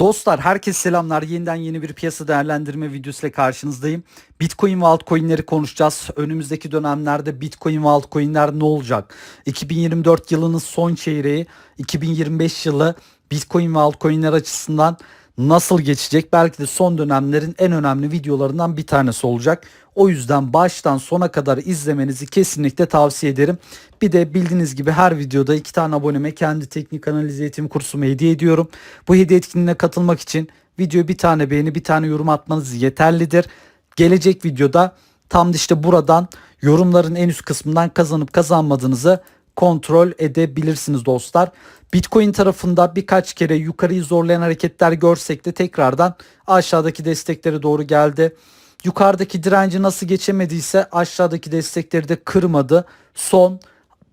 Dostlar herkes selamlar. Yeniden yeni bir piyasa değerlendirme videosuyla karşınızdayım. Bitcoin ve altcoin'leri konuşacağız. Önümüzdeki dönemlerde Bitcoin ve altcoin'ler ne olacak? 2024 yılının son çeyreği, 2025 yılı Bitcoin ve altcoin'ler açısından nasıl geçecek? Belki de son dönemlerin en önemli videolarından bir tanesi olacak. O yüzden baştan sona kadar izlemenizi kesinlikle tavsiye ederim. Bir de bildiğiniz gibi her videoda iki tane aboneme kendi teknik analiz eğitim kursumu hediye ediyorum. Bu hediye etkinliğine katılmak için videoya bir tane beğeni bir tane yorum atmanız yeterlidir. Gelecek videoda tam da işte buradan yorumların en üst kısmından kazanıp kazanmadığınızı kontrol edebilirsiniz dostlar. Bitcoin tarafında birkaç kere yukarıyı zorlayan hareketler görsek de tekrardan aşağıdaki desteklere doğru geldi. Yukarıdaki direnci nasıl geçemediyse aşağıdaki destekleri de kırmadı. Son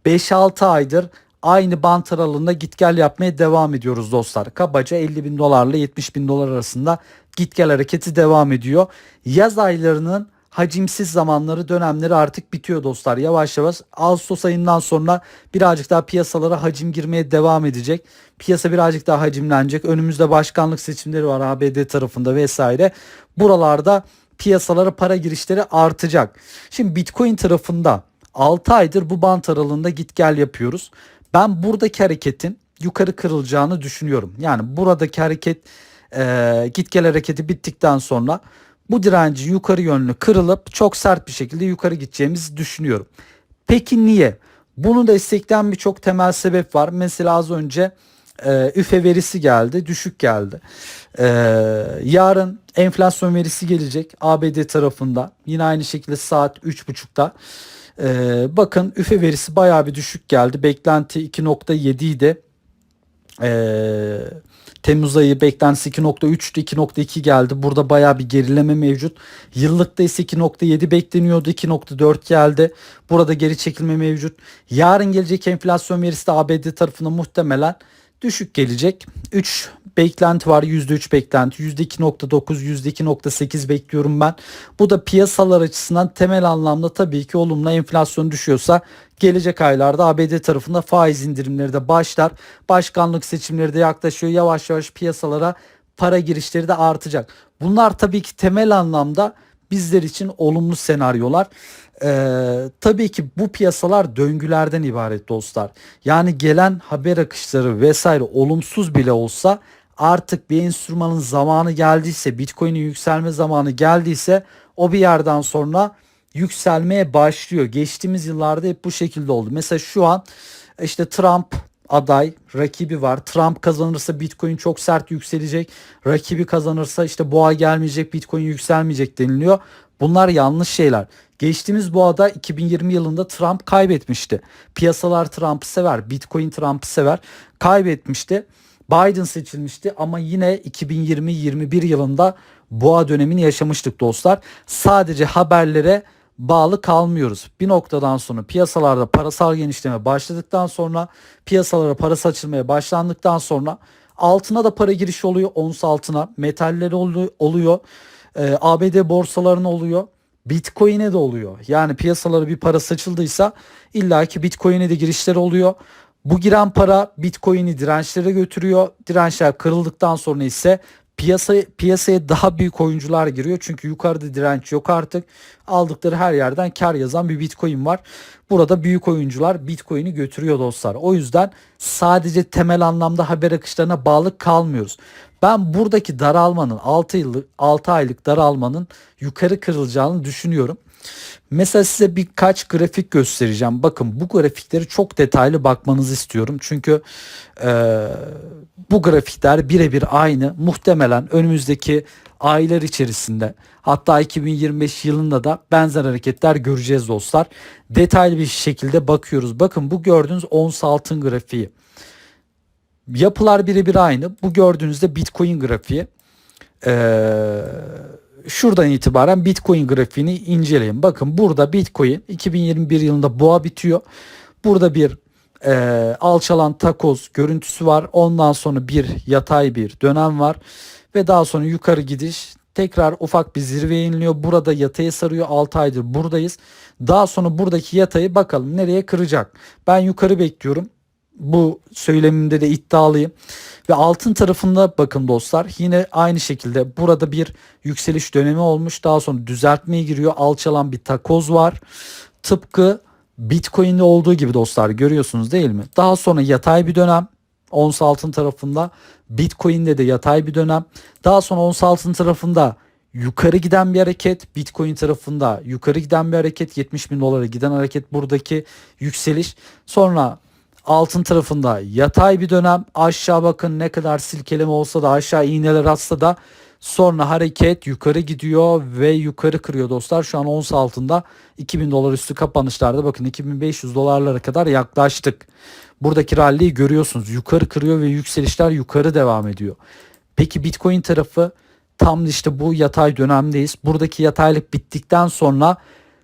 5-6 aydır aynı bant aralığında git gel yapmaya devam ediyoruz dostlar. Kabaca 50 bin dolarla 70 bin dolar arasında git gel hareketi devam ediyor. Yaz aylarının hacimsiz zamanları dönemleri artık bitiyor dostlar. Yavaş yavaş Ağustos ayından sonra birazcık daha piyasalara hacim girmeye devam edecek. Piyasa birazcık daha hacimlenecek. Önümüzde başkanlık seçimleri var ABD tarafında vesaire. Buralarda piyasalara para girişleri artacak. Şimdi Bitcoin tarafında 6 aydır bu bant aralığında git gel yapıyoruz. Ben buradaki hareketin yukarı kırılacağını düşünüyorum. Yani buradaki hareket e, git gel hareketi bittikten sonra bu direnci yukarı yönlü kırılıp çok sert bir şekilde yukarı gideceğimizi düşünüyorum. Peki niye? Bunu destekleyen birçok temel sebep var. Mesela az önce e, üfe verisi geldi, düşük geldi. E, yarın enflasyon verisi gelecek ABD tarafında. Yine aynı şekilde saat 3.30'da. E, bakın üfe verisi bayağı bir düşük geldi. Beklenti 2.7 idi. Eee Temmuz ayı beklentisi 2.3'tü 2.2 geldi. Burada baya bir gerileme mevcut. Yıllıkta ise 2.7 bekleniyordu 2.4 geldi. Burada geri çekilme mevcut. Yarın gelecek enflasyon verisi de ABD tarafına muhtemelen düşük gelecek. 3 beklenti var. %3 beklenti. %2.9, %2.8 bekliyorum ben. Bu da piyasalar açısından temel anlamda tabii ki olumlu enflasyon düşüyorsa gelecek aylarda ABD tarafında faiz indirimleri de başlar. Başkanlık seçimleri de yaklaşıyor. Yavaş yavaş piyasalara para girişleri de artacak. Bunlar tabii ki temel anlamda bizler için olumlu senaryolar. Ee, tabii ki bu piyasalar döngülerden ibaret dostlar. Yani gelen haber akışları vesaire olumsuz bile olsa artık bir enstrümanın zamanı geldiyse, Bitcoin'in yükselme zamanı geldiyse o bir yerden sonra yükselmeye başlıyor. Geçtiğimiz yıllarda hep bu şekilde oldu. Mesela şu an işte Trump aday, rakibi var. Trump kazanırsa Bitcoin çok sert yükselecek. Rakibi kazanırsa işte boğa gelmeyecek, Bitcoin yükselmeyecek deniliyor. Bunlar yanlış şeyler. Geçtiğimiz boğada 2020 yılında Trump kaybetmişti. Piyasalar Trump'ı sever, Bitcoin Trump'ı sever. Kaybetmişti. Biden seçilmişti ama yine 2020-21 yılında boğa dönemini yaşamıştık dostlar. Sadece haberlere bağlı kalmıyoruz. Bir noktadan sonra piyasalarda parasal genişleme başladıktan sonra piyasalara para saçılmaya başlandıktan sonra altına da para girişi oluyor. Ons altına metalleri oluyor. Ee, ABD borsalarına oluyor. Bitcoin'e de oluyor. Yani piyasalara bir para saçıldıysa illaki Bitcoin'e de girişler oluyor. Bu giren para Bitcoin'i dirençlere götürüyor. Dirençler kırıldıktan sonra ise piyasa piyasaya daha büyük oyuncular giriyor. Çünkü yukarıda direnç yok artık. Aldıkları her yerden kar yazan bir Bitcoin var. Burada büyük oyuncular Bitcoin'i götürüyor dostlar. O yüzden sadece temel anlamda haber akışlarına bağlı kalmıyoruz. Ben buradaki daralmanın 6 yıllık 6 aylık daralmanın yukarı kırılacağını düşünüyorum. Mesela size birkaç grafik göstereceğim. Bakın bu grafikleri çok detaylı bakmanızı istiyorum. Çünkü e, bu grafikler birebir aynı. Muhtemelen önümüzdeki aylar içerisinde hatta 2025 yılında da benzer hareketler göreceğiz dostlar. Detaylı bir şekilde bakıyoruz. Bakın bu gördüğünüz ons altın grafiği. Yapılar birebir aynı. Bu gördüğünüzde Bitcoin grafiği. Eee şuradan itibaren Bitcoin grafiğini inceleyin. Bakın burada Bitcoin 2021 yılında boğa bitiyor. Burada bir e, alçalan takoz görüntüsü var. Ondan sonra bir yatay bir dönem var. Ve daha sonra yukarı gidiş tekrar ufak bir zirveye iniliyor. Burada yataya sarıyor 6 aydır buradayız. Daha sonra buradaki yatayı bakalım nereye kıracak. Ben yukarı bekliyorum. Bu söylemimde de iddialıyım. Ve altın tarafında bakın dostlar yine aynı şekilde burada bir yükseliş dönemi olmuş. Daha sonra düzeltmeye giriyor. Alçalan bir takoz var. Tıpkı Bitcoin'de olduğu gibi dostlar görüyorsunuz değil mi? Daha sonra yatay bir dönem ons altın tarafında. Bitcoin'de de yatay bir dönem. Daha sonra ons altın tarafında yukarı giden bir hareket. Bitcoin tarafında yukarı giden bir hareket. 70 bin dolara giden hareket buradaki yükseliş. Sonra altın tarafında yatay bir dönem. Aşağı bakın ne kadar silkeleme olsa da aşağı iğneler atsa da Sonra hareket yukarı gidiyor ve yukarı kırıyor dostlar. Şu an ons altında 2000 dolar üstü kapanışlarda bakın 2500 dolarlara kadar yaklaştık. Buradaki ralliyi görüyorsunuz. Yukarı kırıyor ve yükselişler yukarı devam ediyor. Peki Bitcoin tarafı tam işte bu yatay dönemdeyiz. Buradaki yataylık bittikten sonra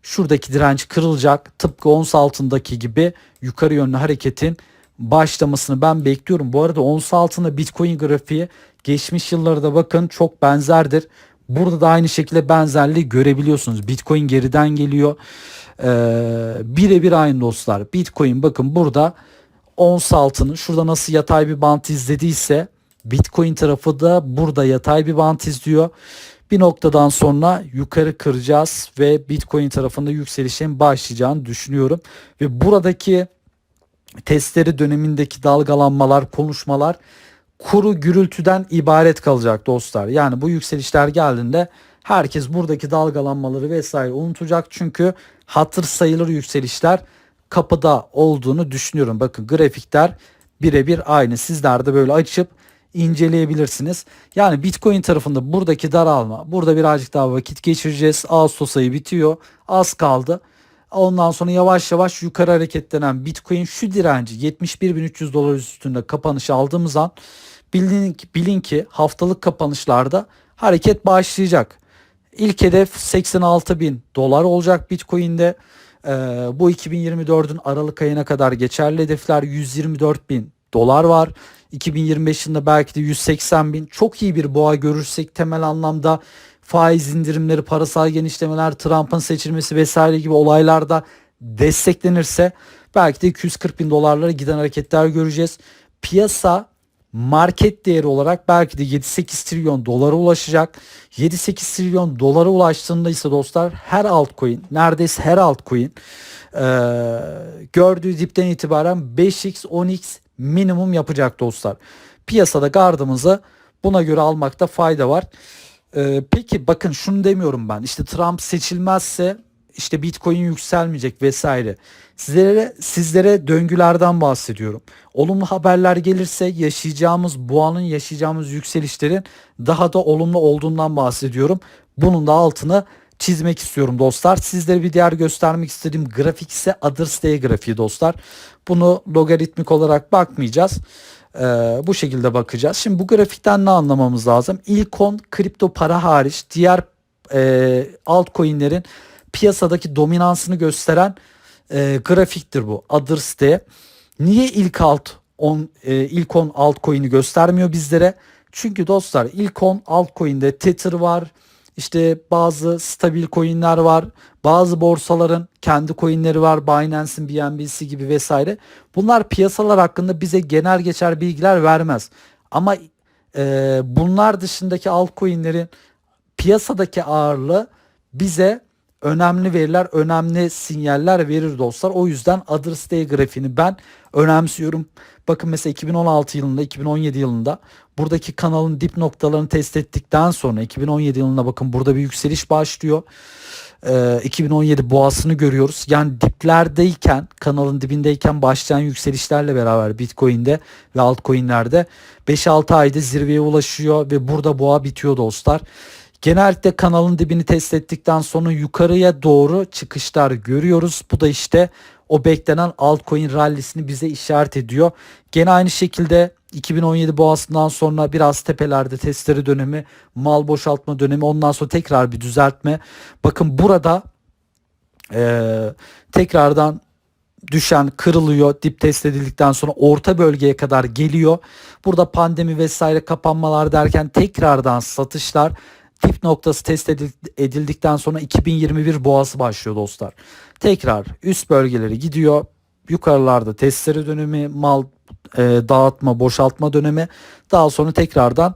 şuradaki direnç kırılacak. Tıpkı ons altındaki gibi yukarı yönlü hareketin başlamasını ben bekliyorum. Bu arada ons altında Bitcoin grafiği geçmiş yıllarda bakın çok benzerdir. Burada da aynı şekilde benzerliği görebiliyorsunuz. Bitcoin geriden geliyor. Ee, birebir aynı dostlar. Bitcoin bakın burada ons altının şurada nasıl yatay bir bant izlediyse Bitcoin tarafı da burada yatay bir bant izliyor. Bir noktadan sonra yukarı kıracağız ve Bitcoin tarafında yükselişin başlayacağını düşünüyorum. Ve buradaki testleri dönemindeki dalgalanmalar, konuşmalar kuru gürültüden ibaret kalacak dostlar. Yani bu yükselişler geldiğinde herkes buradaki dalgalanmaları vesaire unutacak. Çünkü hatır sayılır yükselişler kapıda olduğunu düşünüyorum. Bakın grafikler birebir aynı. Sizler de böyle açıp inceleyebilirsiniz. Yani Bitcoin tarafında buradaki daralma. Burada birazcık daha vakit geçireceğiz. Ağustos ayı bitiyor. Az kaldı. Ondan sonra yavaş yavaş yukarı hareketlenen Bitcoin şu direnci 71.300 dolar üstünde kapanış aldığımız an bilin, bilin ki haftalık kapanışlarda hareket başlayacak. İlk hedef 86 bin dolar olacak Bitcoin'de. Ee, bu 2024'ün Aralık ayına kadar geçerli hedefler 124 bin dolar var. 2025 yılında belki de 180 bin. Çok iyi bir boğa görürsek temel anlamda faiz indirimleri, parasal genişlemeler, Trump'ın seçilmesi vesaire gibi olaylarda desteklenirse belki de 240 bin dolarlara giden hareketler göreceğiz. Piyasa market değeri olarak belki de 7-8 trilyon dolara ulaşacak. 7-8 trilyon dolara ulaştığında ise dostlar her altcoin neredeyse her altcoin e, gördüğü dipten itibaren 5x 10x minimum yapacak dostlar. Piyasada gardımızı buna göre almakta fayda var. Ee, peki bakın şunu demiyorum ben. İşte Trump seçilmezse işte Bitcoin yükselmeyecek vesaire. Sizlere sizlere döngülerden bahsediyorum. Olumlu haberler gelirse yaşayacağımız bu anın yaşayacağımız yükselişlerin daha da olumlu olduğundan bahsediyorum. Bunun da altını çizmek istiyorum dostlar. Sizlere bir diğer göstermek istediğim grafik ise Others Day grafiği dostlar. Bunu logaritmik olarak bakmayacağız. Ee, bu şekilde bakacağız. Şimdi bu grafikten ne anlamamız lazım? İlk 10 kripto para hariç diğer e, altcoin'lerin piyasadaki dominansını gösteren e, grafiktir bu. Others Day. Niye ilk alt 10 e, ilk 10 altcoin'i göstermiyor bizlere? Çünkü dostlar ilk 10 altcoin'de Tether var, işte bazı stabil coinler var. Bazı borsaların kendi coinleri var. Binance'in BNB'si gibi vesaire. Bunlar piyasalar hakkında bize genel geçer bilgiler vermez. Ama e, bunlar dışındaki altcoin'lerin piyasadaki ağırlığı bize önemli veriler, önemli sinyaller verir dostlar. O yüzden Others Day grafiğini ben önemsiyorum. Bakın mesela 2016 yılında, 2017 yılında buradaki kanalın dip noktalarını test ettikten sonra 2017 yılında bakın burada bir yükseliş başlıyor. Ee, 2017 boğasını görüyoruz. Yani diplerdeyken, kanalın dibindeyken başlayan yükselişlerle beraber Bitcoin'de ve altcoin'lerde 5-6 ayda zirveye ulaşıyor ve burada boğa bitiyor dostlar. Genellikle kanalın dibini test ettikten sonra yukarıya doğru çıkışlar görüyoruz. Bu da işte o beklenen altcoin rallisini bize işaret ediyor. Gene aynı şekilde 2017 boğasından sonra biraz tepelerde testleri dönemi, mal boşaltma dönemi ondan sonra tekrar bir düzeltme. Bakın burada ee, tekrardan düşen kırılıyor dip test edildikten sonra orta bölgeye kadar geliyor. Burada pandemi vesaire kapanmalar derken tekrardan satışlar dip noktası test edildikten sonra 2021 boğası başlıyor dostlar. Tekrar üst bölgeleri gidiyor. Yukarılarda testleri dönemi mal e, dağıtma, boşaltma dönemi. Daha sonra tekrardan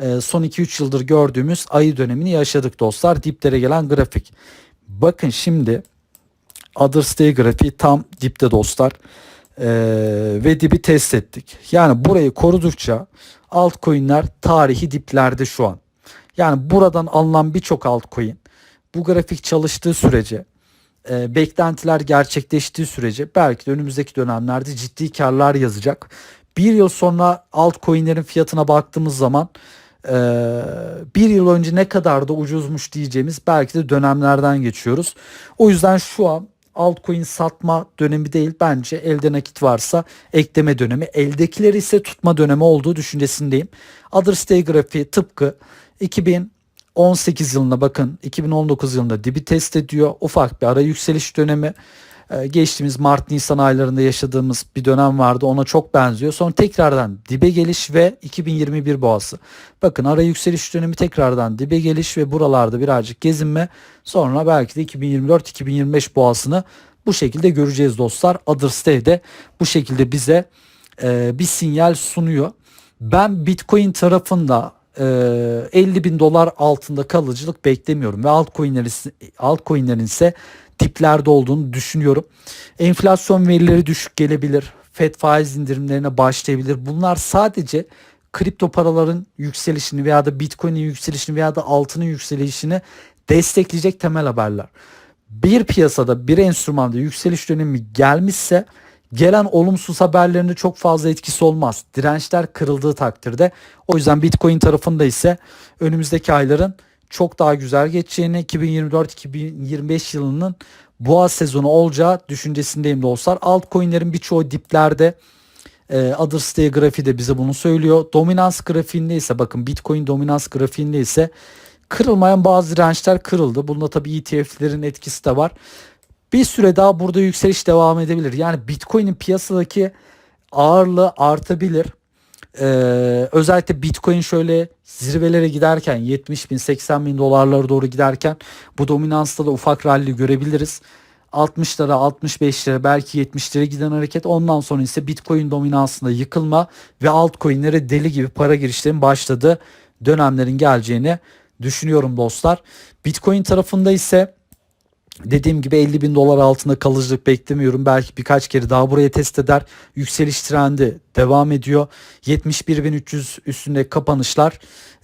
e, son 2-3 yıldır gördüğümüz ayı dönemini yaşadık dostlar. Diplere gelen grafik. Bakın şimdi Others Day grafiği tam dipte dostlar. Ee, ve dibi test ettik. Yani burayı korudukça altcoin'ler tarihi diplerde şu an. Yani buradan alınan birçok altcoin bu grafik çalıştığı sürece e, beklentiler gerçekleştiği sürece belki de önümüzdeki dönemlerde ciddi karlar yazacak. Bir yıl sonra altcoin'lerin fiyatına baktığımız zaman e, bir yıl önce ne kadar da ucuzmuş diyeceğimiz belki de dönemlerden geçiyoruz. O yüzden şu an altcoin satma dönemi değil bence elde nakit varsa ekleme dönemi. Eldekileri ise tutma dönemi olduğu düşüncesindeyim. Others Day grafiği tıpkı 2018 yılında bakın 2019 yılında dibi test ediyor. Ufak bir ara yükseliş dönemi. Ee, geçtiğimiz Mart Nisan aylarında yaşadığımız bir dönem vardı. Ona çok benziyor. Sonra tekrardan dibe geliş ve 2021 boğası. Bakın ara yükseliş dönemi tekrardan dibe geliş ve buralarda birazcık gezinme. Sonra belki de 2024-2025 boğasını bu şekilde göreceğiz dostlar. Others Day de bu şekilde bize e, bir sinyal sunuyor. Ben Bitcoin tarafında 50 bin dolar altında kalıcılık beklemiyorum ve altcoinlerin, altcoinlerin ise diplerde olduğunu düşünüyorum. Enflasyon verileri düşük gelebilir. Fed faiz indirimlerine başlayabilir. Bunlar sadece kripto paraların yükselişini veya da Bitcoin'in yükselişini veya da altının yükselişini destekleyecek temel haberler. Bir piyasada bir enstrümanda yükseliş dönemi gelmişse gelen olumsuz haberlerinde çok fazla etkisi olmaz. Dirençler kırıldığı takdirde. O yüzden Bitcoin tarafında ise önümüzdeki ayların çok daha güzel geçeceğini 2024-2025 yılının boğa sezonu olacağı düşüncesindeyim dostlar. Altcoin'lerin birçoğu diplerde. E, Others Day grafiği de bize bunu söylüyor. Dominans grafiğinde ise bakın Bitcoin dominans grafiğinde ise kırılmayan bazı dirençler kırıldı. Bunda tabii ETF'lerin etkisi de var. Bir süre daha burada yükseliş devam edebilir. Yani Bitcoin'in piyasadaki ağırlığı artabilir. Ee, özellikle Bitcoin şöyle zirvelere giderken 70 bin 80 bin dolarlara doğru giderken bu dominansta da ufak rally görebiliriz. 60'lara 65'lere belki 70'lere giden hareket ondan sonra ise Bitcoin dominansında yıkılma ve altcoin'lere deli gibi para girişlerinin başladığı dönemlerin geleceğini düşünüyorum dostlar. Bitcoin tarafında ise Dediğim gibi 50 bin dolar altında kalıcılık beklemiyorum. Belki birkaç kere daha buraya test eder. Yükseliş trendi devam ediyor. 71.300 üstünde kapanışlar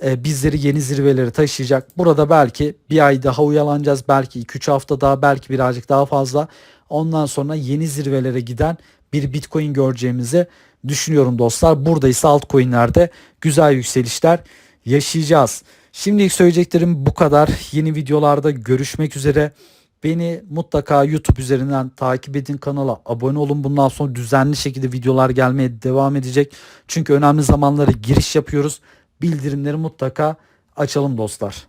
e, bizleri yeni zirvelere taşıyacak. Burada belki bir ay daha uyalanacağız. Belki 2-3 hafta daha belki birazcık daha fazla. Ondan sonra yeni zirvelere giden bir bitcoin göreceğimizi düşünüyorum dostlar. Burada ise altcoinlerde güzel yükselişler yaşayacağız. Şimdilik söyleyeceklerim bu kadar. Yeni videolarda görüşmek üzere. Beni mutlaka YouTube üzerinden takip edin kanala abone olun. Bundan sonra düzenli şekilde videolar gelmeye devam edecek. Çünkü önemli zamanlara giriş yapıyoruz. Bildirimleri mutlaka açalım dostlar.